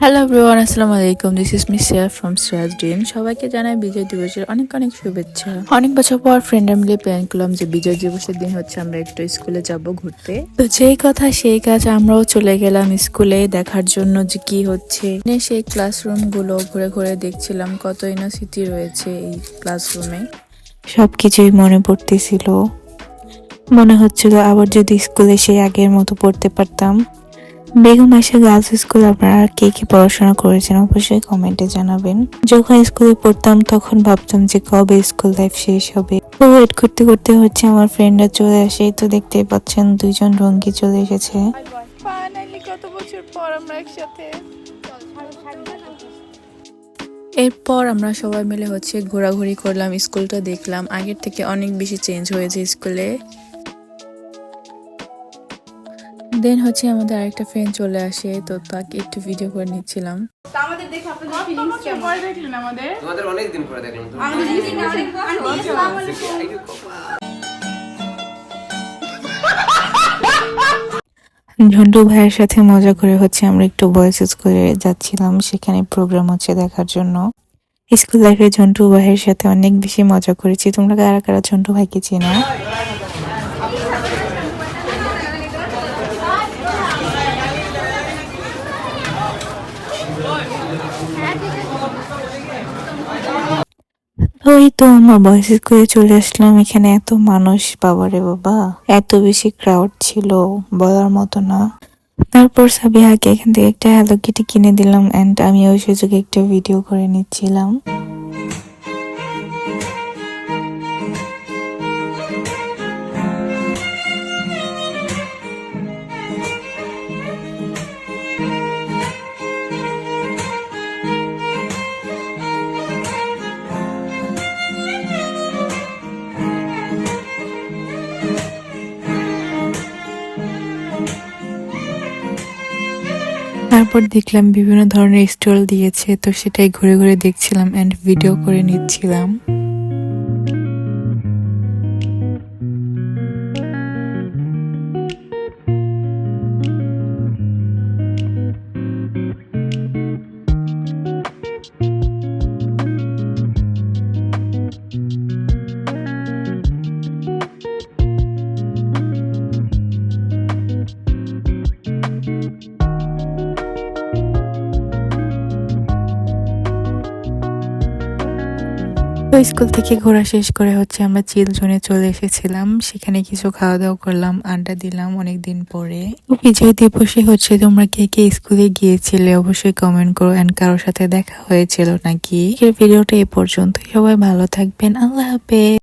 Hello everyone আসসালামু আলাইকুম this is miss Siya from Siraj dream সবাইকে জানাই বিজয় দিবসের অনেক অনেক শুভেচ্ছা। অনেক বছর পর ফ্রেন্ডরা মিলে প্ল্যান করলাম যে বিজয় দিবসের দিন হচ্ছে আমরা একটু স্কুলে যাব ঘুরতে। তো যেই কথা সেই কাজ আমরাও চলে গেলাম স্কুলে দেখার জন্য যে কি হচ্ছে। সেই ক্লাসরুমগুলো ঘুরে ঘুরে দেখছিলাম কত স্মৃতি রয়েছে এই ক্লাসরুমে সবকিছুই মনে পড়তেছিল। মনে হচ্ছিল আবার যদি স্কুলে সেই আগের মতো পড়তে পারতাম। বেগম আয়সা গার্লস স্কুল আপনারা কে কে পড়াশোনা করেছেন অবশ্যই কমেন্টে জানাবেন। যখন স্কুলে পড়তাম তখন ভাবতাম যে কবে স্কুল লাইফ শেষ হবে। তো ওয়েট করতে করতে হচ্ছে আমার ফ্রেন্ডরা চলে আসে তো দেখতেই পাচ্ছেন দুইজন রঙ্গি চলে এসেছে। কত বছর পর আমরা একসাথে। এরপর আমরা সবাই মিলে হচ্ছে ঘোরাঘুরি করলাম স্কুলটা দেখলাম। আগের থেকে অনেক বেশি চেঞ্জ হয়েছে স্কুলে দেন হচ্ছে আমাদের আরেকটা ফ্রেন্ড চলে আসে তো তাকে একটু ভিডিও করে নিচ্ছিলাম। আমাদের দেখে আপনাদের ফিলিংস কেমন? পরে দেখলেন আমাদের? তোমাদের অনেক দিন পরে দেখলাম তুমি আমাদের ফিলিংস আন্টি আসসালামু আলাইকুম ঝন্টু ভাইয়ের সাথে মজা করে হচ্ছে আমরা একটু বয়েজ স্কুলে যাচ্ছিলাম সেখানে প্রোগ্রাম হচ্ছে দেখার জন্য। স্কুল লাইফে ঝন্টু ভাইয়ের সাথে অনেক বেশি মজা করেছি। তোমরা কারা কারা ঝন্টু ভাইকে চেনো? ওই তো আমার বয়স স্কুলে চলে আসলাম এখানে। এত মানুষ, বাবারে বাবা। এত বেশি ক্রাউড ছিল, বলার মতো না। তারপর সাবিহাকে এখান থেকে একটা হ্যালো কিটি কিনে দিলাম অ্যান্ড আমি ওই সুযোগে একটা ভিডিও করে নিচ্ছিলাম। তারপর দেখলাম বিভিন্ন ধরনের স্টল দিয়েছে তো সেটাই ঘুরে ঘুরে দেখছিলাম অ্যান্ড ভিডিও করে নিচ্ছিলাম। তো স্কুল থেকে ঘোরা শেষ করে হচ্ছে আমরা চিল জোনে চলে এসেছিলাম। সেখানে কিছু খাওয়া দাওয়া করলাম, আড্ডা দিলাম অনেক দিন পরে বিজয় দিবসে হচ্ছে তোমরা কে কে স্কুলে গিয়েছিলে অবশ্যই কমেন্ট করো এন্ড কারোর সাথে দেখা হয়েছিল নাকি? ভিডিওটা এ পর্যন্ত সবাই ভালো থাকবেন। আল্লাহ হাফেজ।